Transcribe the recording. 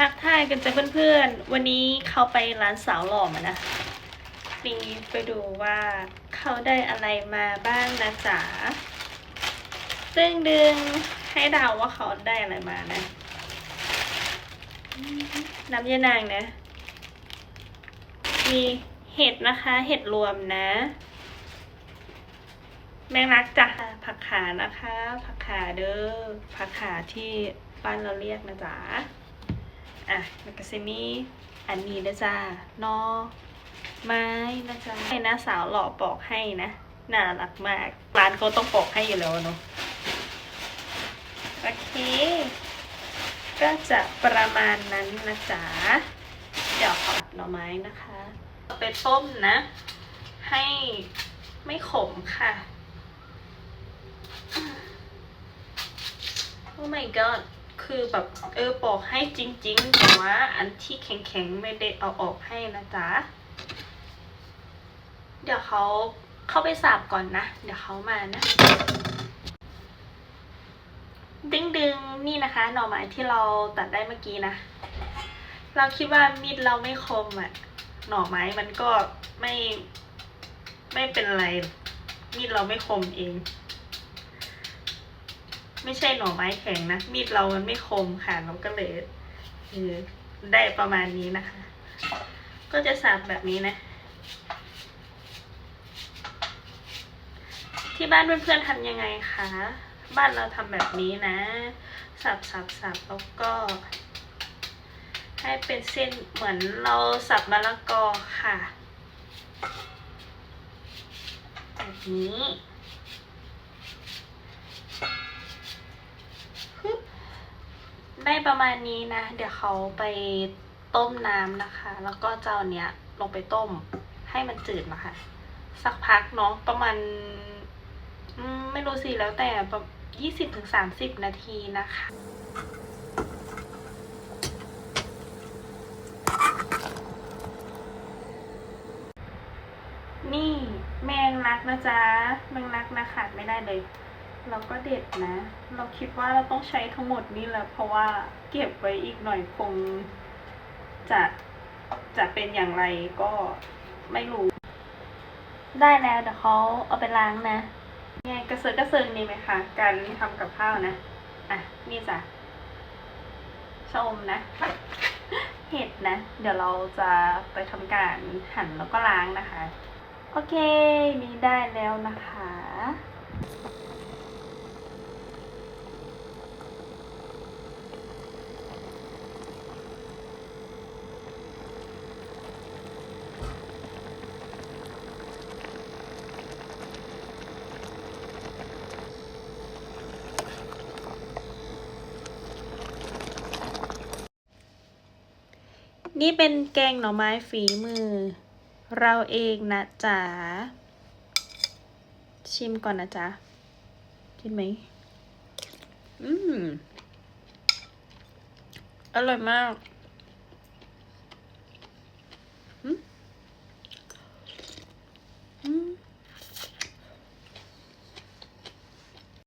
ทักทายกันจ้ะเพื่อนๆ วันนี้เขาไปร้านสาวหล่อมานะนี่ไปดูว่าเขาได้อะไรมาบ้างนะจ๊ะซึ่งดึงให้เดาว่าเขาได้อะไรมานะ น้ำยานางนะ มีเห็ดนะคะ เห็ดรวมนะ แมงลักจ้ะ ผักขานะคะ ผักขาเด้อ ผักขาที่บ้านเราเรียกนะจ๊ะ อะแล้วก็จะมีอันนี้นะจ๊ะนอไม้นะจ๊ะให้นะสาวหล่อปอกให้นะ น่ารักมาก ร้านเขาต้องปอกให้อยู่แล้วเนาะ โอเค ก็จะประมาณนั้นนะจ๊ะ เดี๋ยวขอหน่อไม้นะคะเอาไปต้มนะ ให้ไม่ขมค่ะโอ้ my god คือแบบเออปอกให้จริงๆแต่ว่าอันที่แข็งๆไม่ได้เอาออกให้นะจ๊ะ เดี๋ยวเขาเข้าไปสับก่อนนะ เดี๋ยวเขามานะดึงดึงๆนี่นะคะหน่อไม้ที่เราตัดได้เมื่อกี้นะ เราคิดว่ามีดเราไม่คมอะ่ะ หน่อไม้มันก็ไม่ ไม่เป็นไร มีดเราไม่คมเอง ไม่ใช่หน่อไม้แข็งนะ มีดเรามันไม่คมค่ะเราก็เลยเออได้ประมาณนี้นะคะ ก็จะสับแบบนี้นะ ที่บ้านเพื่อนๆทำยังไงคะบ้านเราทำแบบนี้นะ สับสับสับแล้วก็ ให้เป็นเส้นเหมือนเราสับมะละกอค่ะแบบนี้ ได้ประมาณนี้นะ เดี๋ยวเขาไปต้มน้ำนะคะ แล้วก็เจะเอาเนี้ยลงไปต้มให้มันจืดนะคะ สักพักเนาะประมาณไม่รู้สิแล้วแต่แบบยี่สิบถึงสามสิบนาทีนะคะนี่แมงลักนะจ๊ะแมงลักนะขาดไม่ได้เลย เราก็เด็ดนะ เราคิดว่าเราต้องใช้ทั้งหมดนี่แหละเพราะว่าเก็บไว้อีกหน่อยคงจะจะเป็นอย่างไรก็ไม่รู้ ได้แล้วเดี๋ยวเขาเอาไปล้างนะไงกระเซิร์กระเซิงดีไหมคะการทำกับข้าวนะอะนี่จ้ะชอมนะ เห็ดนะ เดี๋ยวเราจะไปทำการหั่นแล้วก็ล้างนะคะ โอเคนี่ได้แล้วนะคะ นี่เป็นแกงหน่อไม้ฝีมือ เราเองนะจ๊ะ ชิมก่อนนะจ๊ะ กินไหม อืม อร่อยมาก